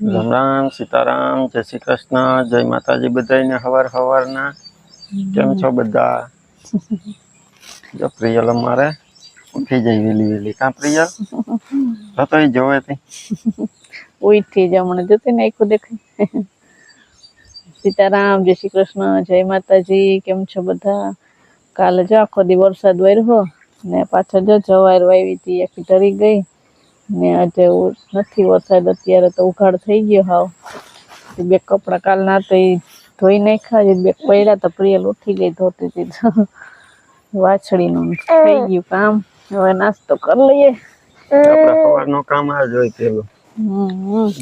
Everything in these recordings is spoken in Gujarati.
રામ રામ સીતારામ જય શ્રી કૃષ્ણ જય માતાજી બધાને હવાર હવારના. કેમ છો બધા? જો પ્રિયલ અમારે ઉઠી જાય વેલી વેલી. કાં પ્રિયલ? એ જોવે તે. ઉઠી જ હમણાં જોતી ને આખું દેખાય. સીતારામ જય શ્રી કૃષ્ણ જય માતાજી કેમ છો બધા? કાલે જો આખો દી વરસાદ વર્યો ને પાછળ જો જવાર વાવી હતી આખી ઢરી ગઈ. ને આજે નથી વરસાદ અત્યારે તો ઉઘાડ થઈ ગયો હાવ. બે કપડાં કાલ ના તો ધોઈ નાખ્યા છે બે પડ્યા તો પ્રિયલ ઉઠી ગઈ ધોતી હતી વાછડી વાછડીનું થઈ ગયું કામ. હવે નાસ્તો કરી લઈએ. સવારનો કામ આ જ હોય પેલું.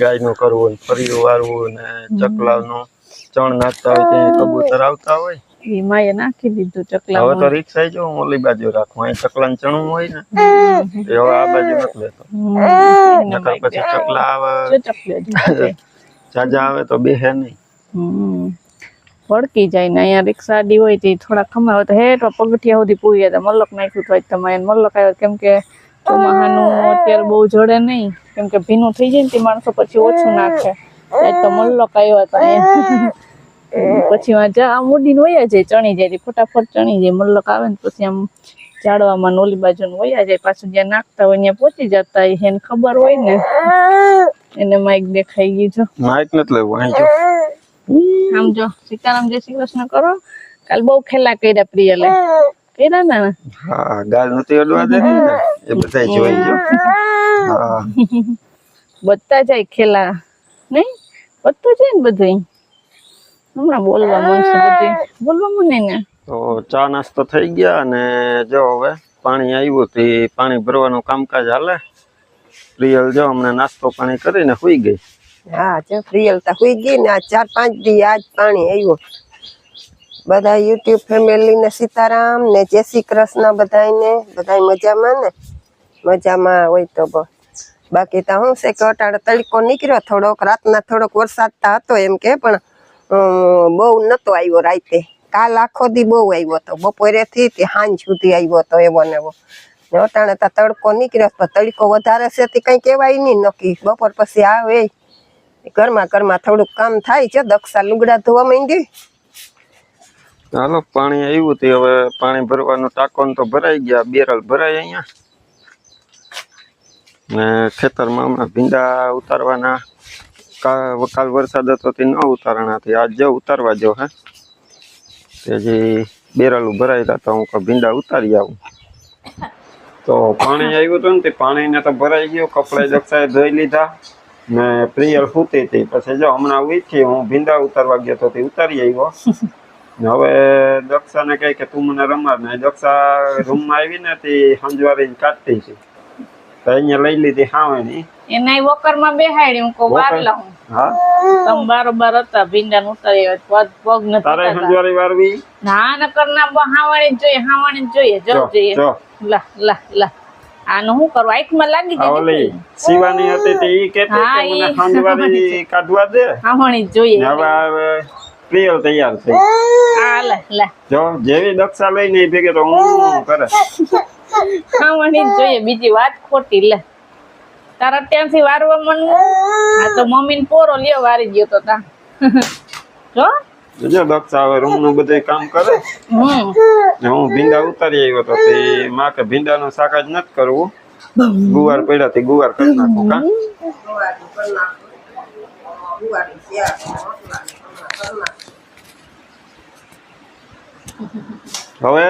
ગાયનું કરવું ને ફરી વારવું ને ચકલાનું ચણ નાખતા હોય ત્યાં કબૂતર આવતા હોય. ઈ માએ નાખી દીધું હવે ચકલા તો રિક્ષા જો હું ઓલી બાજુ રાખું અહીં ચકલા ચણવું હોય ને એ હવે આ બાજુ નથી લેતો. નકર પછી ચકલા આવે. જાજા આવે તો બેહે નહીં. વળકી જાય ને અહીંયા રિક્ષા આડી હોય તે થોડા ખમા હોય તો હેઠ પગથિયા સુધી પૂરી જાય મલ્લક નાખ્યું તો તમારે મલ્લક આવ્યો. કેમ કે ચોમાહાનું અત્યારે બહુ જડે નહીં. કેમ કે ભીનું થઈ જાય ને તે માણસો પછી ઓછું નાખે. તો મલ્લક આવ્યો હતા અહીંયા. પછી જા આમ ઉડીને વયા જાય ચણી જાય ફટાફટ ચણી જાય મલ્લક આવે ને પછી આમ ઝાડવામાં નોલી બાજુ વયા જાય પાછું જ્યાં નાખતા હોય ત્યાં પહોંચી જતા હોય એને ખબર હોય ને એને માઇક દેખાઈ ગયું છે માઇક નથી લેવું અહીં જો. આમ જો સીતારામ જય શ્રી કૃષ્ણ કરો. કાલ બહુ ખેલા કર્યા પ્રિયલે. કર્યા ને? હા ગાલ નથી અડવા દેતી એ બધા જોઈ જો હા. બધા જાય ખેલા નહીં? બધું જાય ને બધું હમણાં બોલવા મળશે બધું. બોલવા મને ને? તો ચા નાસ્તો થઈ ગયા અને જો હવે પાણી આવ્યું તે પાણી ભરવાનું કામકાજ હાલે. પ્રિયલ જો હમણાં નાસ્તો પાણી કરીને સુઈ ગઈ. હા જો પ્રિયલતા સુઈ ગઈ ને. આ ચાર પાંચ દી આજ પાણી આવ્યું. બધા યુટ્યુબ ફેમિલી ને સીતારામ ને જય શ્રી કૃષ્ણ બધાને બધા મજામાં ને? મજામાં હોય તો બસ. બાકી તો શું છે કે અટાડે તડકો નીકળ્યો. થોડોક રાતના થોડોક વરસાદ તો હતો એમ કે પણ બહુ નતો આવ્યો રાતે. કાલ આખો દી બહુ આવ્યો હતો. બપોરેથી તે સાંજ સુધી આવ્યો હતો એવો ને એવો. અટાણે તો તડકો નીકળ્યો પણ તડકો વધારે છે તે કઈ કહેવાય નહીં નક્કી. બપોર પછી આવે. ઘરમાં ઘરમાં થોડુંક કામ થાય છે. દક્ષા લુગડા ધોવા માંડી. હાલો, પાણી આવ્યું તે હવે પાણી ભરવાનું ટાંકોન તો ભરાઈ ગયા. બેરલ ભરાય અહીંયા. ને ખેતરમાં હમણાં ભીંડા ઉતારવાના. કાલ વરસાદ હતો તે ન ઉતારણા હતી આજ ઉતારવા જો હે, તે જે બેરાલું ભરાયેલા તો હું ભીંડા ઉતારી આવું. તો પાણી આવ્યું હતું ને તે પાણીને તો ભરાઈ ગયો, કપડાં દક્ષાએ ધોઈ લીધા ને પ્રિયલ સૂતી હતી. પછી જો હમણાં ઉઠી હું ભીંડા ઉતારવા ગયો તો તે ઉતારી આવ્યો. ને હવે દક્ષાને કહે કે તું મને રમાડ ને દક્ષા રૂમમાં આવીને તે સંજવારીને કાઢતી હતી. તો અહીંયા લઈ લીધી હાવેની એના વોકરમાં બેહાડી હું કો વાર વોકર? હા. તમે બારોબાર હતા ભીંડા ઉતારી આવ્યા પગ પગ તારે સંજવારી વારવી? ના નકર ના બ- જ જોઈએ હાવાણી જોઈએ જો જોઈએ. લા લા લા. આનું શું કરું? આંખમાં લાગી આ ઓલી જાય હતી તે ઈ કહેતી કે મને સંજવારી કાઢવા દે. હાવાણી જોઈએ. હવે હવે પ્રિયલ તૈયાર થઈ. આ લા લા. જો જેવી દક્ષા લઈને ભેગે તો હું કરે. જોઈએ બીજી વાત ખોટી લે. તારા ત્યાંથી વારવા મન હા તો મમ્મી પોરો લ્યો વારી ગયો તો તા જો જો દક્ષા હવે રૂમનું બધું કામ કરે હમ ને હું ભીંડા ઉતારી આવ્યો તો તે માં કે ભીંડાનું શાક જ નથી કરવું ગુવાર પડ્યા તે ગુવાર કરી નાખું કા હવે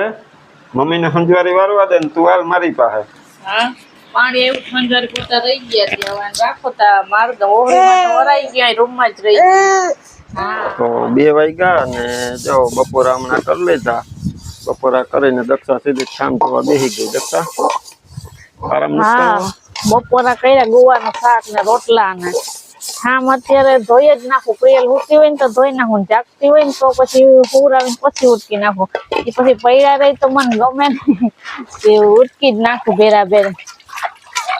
મમ્મીને સંજવારી વારવા દે ને તું હાલ મારી પાસે હા પાણી એવું ખંજર પોતા રહી ગયા છે. હવે રાખો તા માર તો ઓરાઈ ગયા રૂમમાં જ રહી તો બે વાગ્યા અને જો બપોરા હમણાં કરી લેતા બપોરા કરીને દક્ષા સીધી શામ થવા બેસી ગઈ. દક્ષા આરામ હા બપોરા કર્યા ગુવાનું શાક ને રોટલા ને. થામ અત્યારે ધોઈ જ નાખું. પ્રિયલ ઉઠતી હોય ને તો ધોઈ નાખું. જાગતી હોય ને તો પછી હુરાવીને પછી ઉટકી નાખું. એ પછી પૈડા રહી તો મને ગમે ને તે ઉટકી જ નાખું ભેરા ભેર.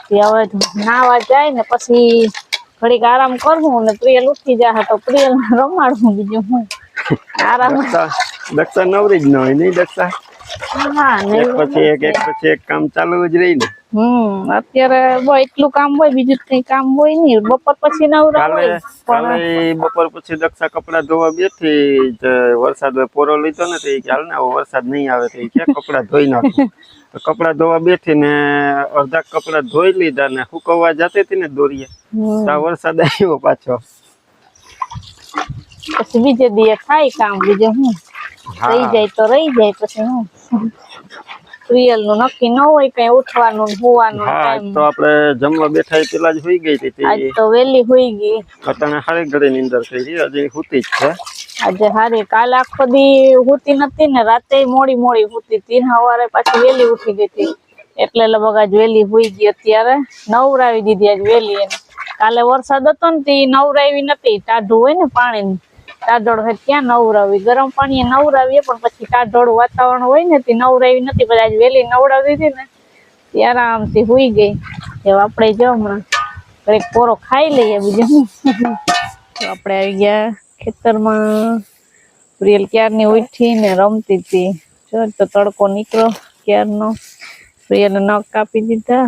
તે હવે નાવા જાય ને પછી ઘડીક આરામ કરવું ને પ્રિયલ ઉઠી જાય તો પ્રિયલ રમાડવું બીજું હું. આરામ દક્ષા નવરી જ ન હોય નહીં દક્ષા? એક પછી એક એક પછી એક કામ ચાલુ જ રહી ને? હમ અત્યારે બહુ એટલું કામ હોય બીજું કઈ કામ હોય નહીં બપોર પછી નવરા હોય બપોર પછી દક્ષા કપડા ધોવા બેઠી વરસાદ પોરો લીધો ને તો એ કે ને વરસાદ નહીં આવે તો એ કે કપડા ધોઈ નાખું. કપડા ધોવા બેઠી ને અડધા કપડા ધોઈ લીધા ને સુકવવા જતી હતી ને દોરીએ. વરસાદ આવ્યો પાછો. પછી બીજે દીએ થાય કામ બીજે હું? રહી જાય તો રહી જાય પછી હું? સિરિયલનું નક્કી ન હોય કઈ ઉઠવાનું ને સુવાનું હા ટાઈમ તો આપણે જમવા બેઠા પેલા જ હોઈ ગઈ હતી. આજ તો વેલી હોઈ ગઈ. અટાણે હારી ઘડી નીંદર થઈ ગઈ હજી હુતી જ છે. આજે હારી કાલ આખો દી હુતી નથી ને રાતે મોડી મોડી હુતી તીન સવારે પાછી વેલી ઉઠી ગઈ હતી એટલે લગભગ આજ વેલી હુઈ ગઈ અત્યારે. નવરાવી દીધી આજ વેલી એને. કાલે વરસાદ હતો ને તે નવરાવી નથી ટાઢું હોય ને પાણી ટાઢોળ હોય ત્યાં નવરાવી? ગરમ પાણી નવરાવીએ પણ પછી ટાઢોળ વાતાવરણ હોય ને તે નવરાવી નથી પછી આજ વેલી નવડાવી દીધી ને તે આરામથી હુઈ ગઈ. હવે આપણે જો હમણાં ઘડીક પોરો ખાઈ લઈએ બીજું. આપણે આવી ગયા ખેતરમાં પ્રિયલ ક્યારની ઉઠી ને રમતી હતી. જો તો તડકો નીકળો ક્યારનો. પ્રિયલને નખ કાપી દીધા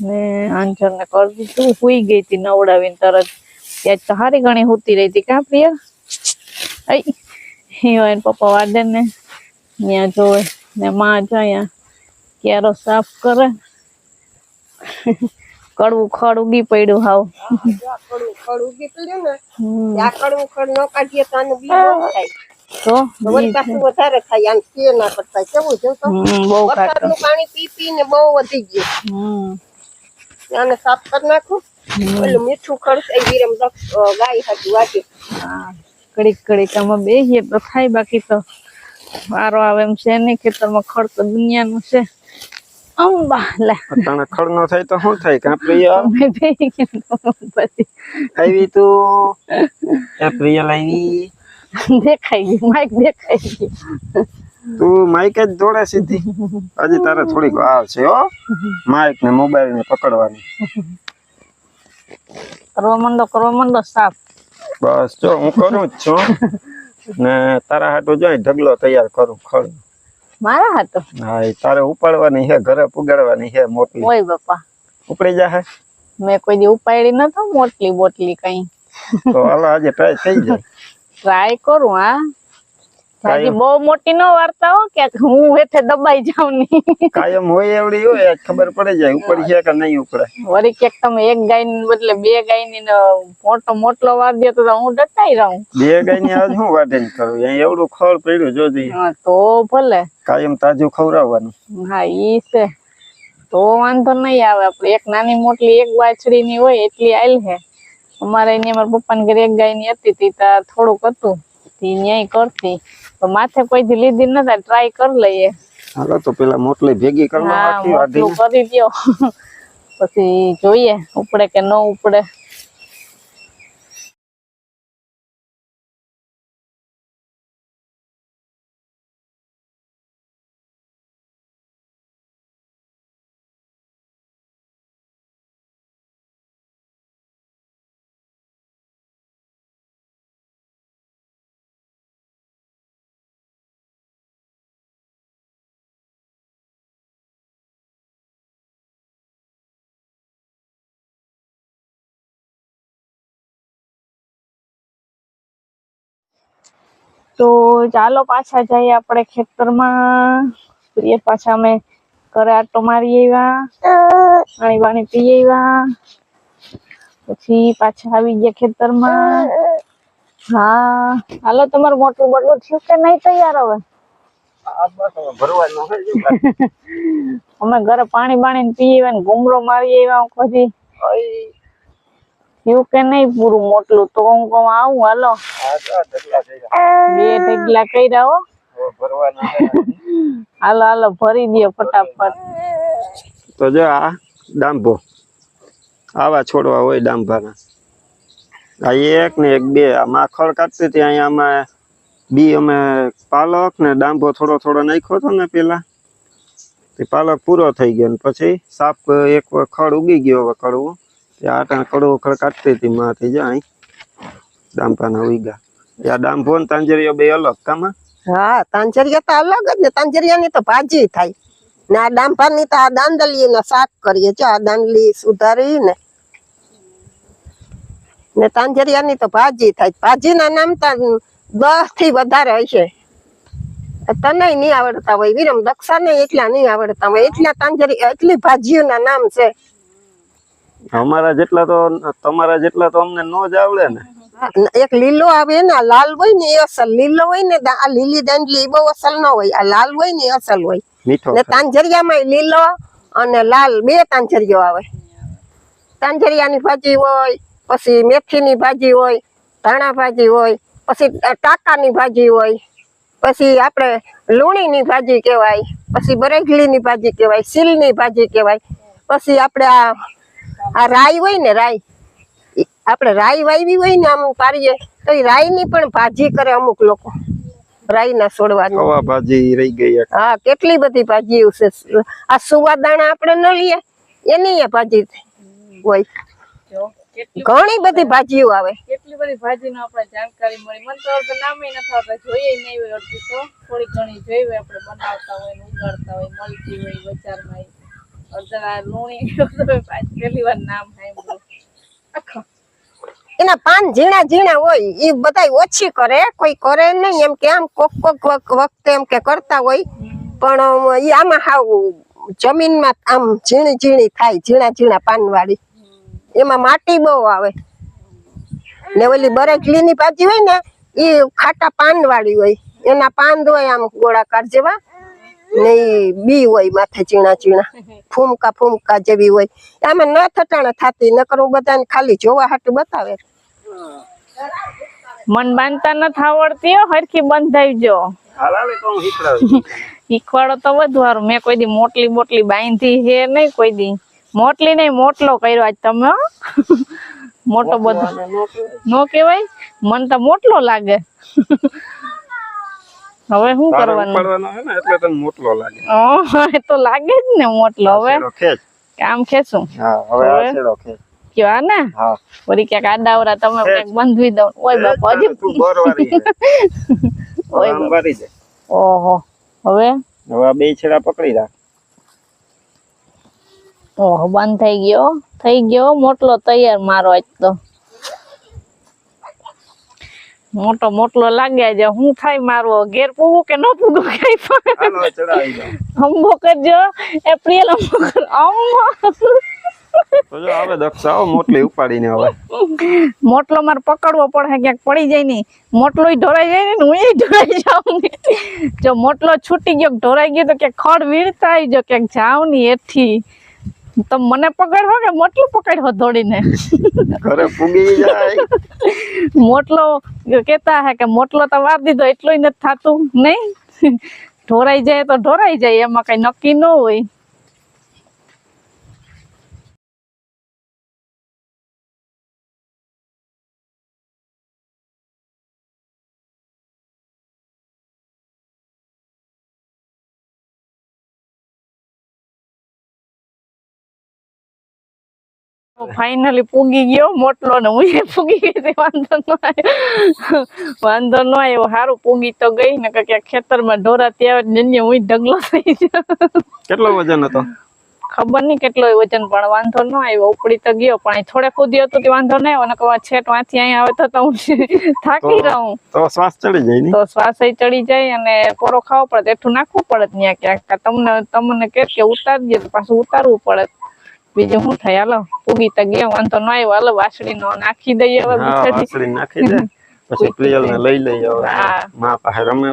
ને આંચરને કરી દીધું. હુઈ ગઈ હતી નવડાવીને તરત. ત્યાં તો હારી ઘણી હોતી રહી હતી કા પ્રિયલ એને પપ્પા વાડે ને. ત્યાં જોવે ને માં જો ક્યારો સાફ કરે. કડવું ખડ ઉગી પડ્યું હાવ. કડવું ખડ ઉગી પડ્યું ને આ કડવું ખડ ન કાઢીએ તો આનું બી બહુ થાય. તો વળી વધારે થાય આમ કે ના કરતા. કેવું છે તો? બહુ વરસાદનું પાણી પી પી ને બહુ વધી ગયું. આને સાફ કરી નાખું. પેલું મીઠું ખડશે વિરમ ગાય હતી વાટી કડીક ઘડીક આમાં બેસીએ તો થાય બાકી તો. વારો આવે એમ છે નહીં ખેતરમાં ખડ તો દુનિયાનું છે. અંબા લે. અટાણે ખડ નો થાય તો શું થાય? કાં પ્રિય? આવી તું? એ પ્રિયલ આવી દેખાઈ ગઈ માઇક દેખાઈ ગઈ તું માઈક જ જોડે સીધી. હજી તારે થોડીક વાર છે હો. માઈક ને મોબાઈલ ને પકડવાની. કરવા મંડો કરવા મંડો સાફ બસ જો હું કરું જ છું ને તારા હાટું જોઈ ઢગલો તૈયાર કરું ખડ મારા હાથો? હા એ તારે ઉપાડવાની છે ઘરે પુગાડવાની છે મોટલી. ઓય બાપા. ઉપડી જાહે મેં કોઈ દી ઉપાડી નતો મોટલી બોટલી કઈ. તો હાલો આજે ટ્રાય થઈ જાય. ટ્રાય કરું હા. હજી બહુ મોટી નો વાર્તા હો કે હું હેઠે દબાઈ જાઉં ની. કાયમ હોય એવડી હોય ખબર પડી જાય ઉપર છે કે નહીં ઉપડે. વળી કે તમે એક ગાય ને બદલે બે ગાયની મોટો મોટલો વાર દે તો હું ડટાઈ રહું. બે ગાયની આજ હું વાઢીને કરું અહીં એવડું ખળ પડ્યું જોજે હા તો ભલે. કાયમ તાજું ખવડાવવાનું. હા ઈ છે. તો વાંધો નહીં આવે આપણે. એક નાની મોટલી એક વાછડી ની હોય એટલી આઈલ હે. અમારે એની અમારા પપ્પા ઘરે એક ગાયની હતી તી તા થોડુંક હતું. તી ન્યાય કરતી. તો માથે કોઈ દી લીધી નતા ટ્રાય કરી લઈએ. હાલો તો પેલા મોટલી ભેગી કરવા આખી વાડી કરી દ્યો. પછી જોઈએ ઉપડે કે ન ઉપડે. તો ચાલો પાછા જઈએ આપણે ખેતરમાં. પ્રિય પાછા અમે ઘરે આટો મારી આવ્યા. પાણી પાણી પી આવ્યા. પછી પાછા આવી ગયા ખેતરમાં. હા. હાલો તમારું મોટું બટલું થયું કે નહીં તૈયાર હવે? અમે ઘરે પાણી બાણી પી આવ્યા ને ઘૂમરો મારી આવ્યા પછી. થયું કે નહીં પૂરું મોટલું તો હું કહું આવું હાલો. બે ઢગલા કર્યા હો. હાલો હાલો ભરી દે ફટાફટ. તો જો આ ડાંભો આવા છોડવા હોય ડાંભાના. આ એક ને એક બે આ માખડ કાઢતી હતી અહીંયા અમે બી અમે પાલક ને ડાંભો થોડો થોડો નાખ્યો હતો ને પેલા. તે પાલક પૂરો થઈ ગયો ને પછી સાપ એક ખડ ઉગી ગયો હવે કડવું ને તાંજરિયા તો ભાજી થાય. ભાજીના નામ તો દસથી વધારે હશે. તને નહીં આવડતા હોય, વિરમ દક્ષા ને એટલા નહીં આવડતા હોય. એટલા તાંજરી, એટલી ભાજીઓના નામ છે. અમારા જેટલા તો તમારા જેટલા તો અમને નો જ આવડે ને. એક લીલો આવે ને આ લાલ હોય ને એ અસલ. લીલો હોય ને આ લીલી દાંડલી એ બહુ અસલ ન હોય. આ લાલ હોય ને અસલ હોય. ને તાંજરિયામાં લીલો અને લાલ બે તાંજરિયો આવે. તાંજરિયાની ભાજી હોય પછી મેથીની ભાજી હોય ધાણા ભાજી હોય પછી ટાકાની ભાજી હોય પછી આપણે લુણીની ભાજી કહેવાય પછી બરેગલીની ભાજી કહેવાય સીલની ભાજી કહેવાય પછી આપણે આ આ રાઈ હોય ને રાઈ આપણે રાઈ વાવી હોય ને આમ પારીએ તો એ રાઈની પણ ભાજી કરે અમુક લોકો છોડવાની. ભાજી રહી ગઈ હા કેટલી બધી ભાજી છે. આ સુવાદાણા આપણે ન લઈએ એની એ ભાજી હોય. ઘણી બધી ભાજીઓ આવે. કેટલી બધી ભાજીનો આપણે જાણકારી મળી. મને તો અડધું નામે નથી જોઈએ નહીં હોય અડધી તો. થોડી ઘણી જોઈ હોય આપણે બનાવતા હોય ને ઉગાડતા હોય મળતી હોય બજારમાં એના પાન ઝીણા ઝીણા હોય એ બધા ઓછી કરે, કોઈ કરે નહીં, એમ કે આમ કોક કોક વખ- વખતે એમ કે કરતા હોય, પણ એ આમાં હાવ જમીનમાં આમ ઝીણી ઝીણી થાય, ઝીણા ઝીણા પાનવાળી. એમાં માટી બહુ આવે. ને ઓલી બરેકલીની ભાજી હોય ને એ ખાટા પાન વાળી હોય. એના પાન હોય આમ ગોળાકાર જેવા ને બી હોય માથે ચીણા ચીણા ફૂમકા ફૂમકા જેવી હોય. આમાં ન થટાણા થાતી નકર હું બધાને ખાલી જોવા હાટું બતાવે. મન બાંધતા નથી આવડતી હો હરખી બંધાવજો. શીખવાડો તો વધુ મેં કોઈ દી મોટલી મોટલી બાંધી હે નહીં કોઈ દી. મોટલી નહીં મોટલો કર્યો આજ તમે મોટો બધો. નો કેવાય મન તો મોટલો લાગે. હવે શું કરવાનું? ઉપાડવાનો હે ને એટલે તને મોટલો લાગે. હા એ તો લાગે જ ને મોટલો હવે કામ ખેંચું. હા હવે આછેડો ખેંચ. કયો ને? હા. વળી ક્યાંક આડાવરા તમે ક્યાંક બંધવી દઉં ઓય બાપા હજી તું બોરવારી છે. હવે આમ ઓહો. હવે? હવે બે છેડા પકડી રાખ. ઓહો બંધ થઈ ગયો. થઈ ગયો. મોટલો તૈયાર મારો આજ તો. મોટો મોટલો લાગ્યા છે. હું થાય મારવો? ઘેર પૂવું કે ન પૂગું કઈ પણ? અંબો કરજો. એપ્રિલ અંબો કર અંબો તો જો હવે દક્ષ આવો મોટલી ઉપાડીને હવે. મોટલો મારે પકડવો પડે ક્યાંક પડી જાય નહીં. મોટલો ઢોરાઈ જાય ને હું ઢોરાઈ જાઉં જો મોટલો છૂટી ગયો ઢોરાઈ ગયો તો ક્યાંક ખડ વીણતા આવી જો ક્યાંક જાવની એથી તો મને પકડો કે મોટલું પકડો દોડીને ઘરે પૂગી જાય. મોટલો કેતા હે કે મોટલો તો વાર દીધો એટલું નથી થાતું નહીં? ઢોરાઈ જાય તો ઢોરાઈ જાય એમાં કઈ નક્કી ન હોય. ફાઇનલી પૂગી ગયો મોટલો ને હું પૂગી ગઈ હતી, વાંધો ન આવ્યો વાંધો ન આવ્યો સારું પૂગી તો ગઈ ને કે ખેતરમાં ઢોરા ત્યાં જન્ય હું ઢગલો થઈ ગયો. કેટલો વજન હતો? ખબર નહીં કેટલો વજન પણ વાંધો ન આવ્યો ઉપડી તો ગયો પણ થોડે કૂદ્યો હતો તે વાંધો ન આવ્યો કવા છેટ વાંચી અહીં આવે તો તો હું થાકી તો- રહું. તો શ્વાસ ચડી જાય તો શ્વાસ ચડી જાય અને પોરો ખાવો પડે એટલું નાખવું પડે ત્યાં ક્યાંક તમને તમને કે ઉતારી દે પાછું ઉતારવું પડે. બીજું શું થાય? હાલો પૂગી તો ગયા વાંધો ન આવ્યો. હાલો વાસળી નો નાખી દઈએ હવે વાસળી નાખી દે. પછી પ્રિયલ ને લઈ લઈએ હવે. માં પાસે રમે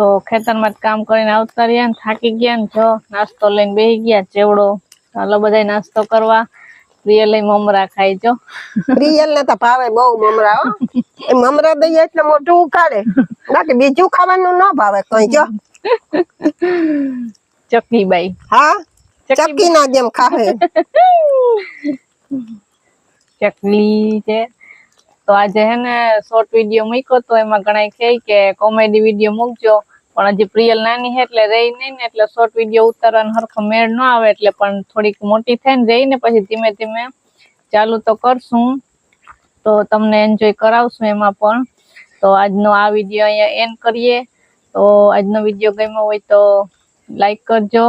તો ખેતરમાં જ કામ કરીને આવતા રહ્યા ને થાકી ગયા ને જો નાસ્તો લઈને બેસી ગયા ચેવડો. ચાલો બધા નાસ્તો કરવા. પ્રિયલ મમરા ખાઈ જો. પ્રિયલ ને તો ભાવે બહુ મમરા હો. એ મમરા દઈએ એટલે મોઢું ઉકાળે બાકી બીજું ખાવાનું ન ભાવે કઈ જો. ચકીબાઈ હા? ચકી ના જેમ ખાવે. ચકલી છે. તો આજે હે ને શોર્ટ વીડિયો મૂક્યો તો એમાં ઘણા કહે કે કોમેડી વીડિયો મૂકજો. પણ હજી પ્રિયલ નાની છે એટલે રહી નહીં ને એટલે શોર્ટ વીડિયો ઉતારવાનો હરખો મેળ ન આવે એટલે પણ થોડીક મોટી થાય ને રહી ને પછી ધીમે ધીમે ચાલુ તો કરશું. તો તમને એન્જોય કરાવશું એમાં પણ. તો આજનો આ વીડિયો અહીંયા એન્ડ કરીએ. તો આજનો વીડિયો ગમ્યો હોય તો લાઈક કરજો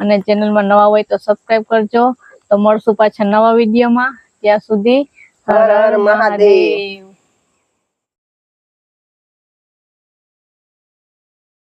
અને ચેનલમાં નવા હોય તો સબસ્ક્રાઈબ કરજો. તો મળશું પાછા નવા વિડીયોમાં ત્યાં સુધી હર હર મહાદેવ.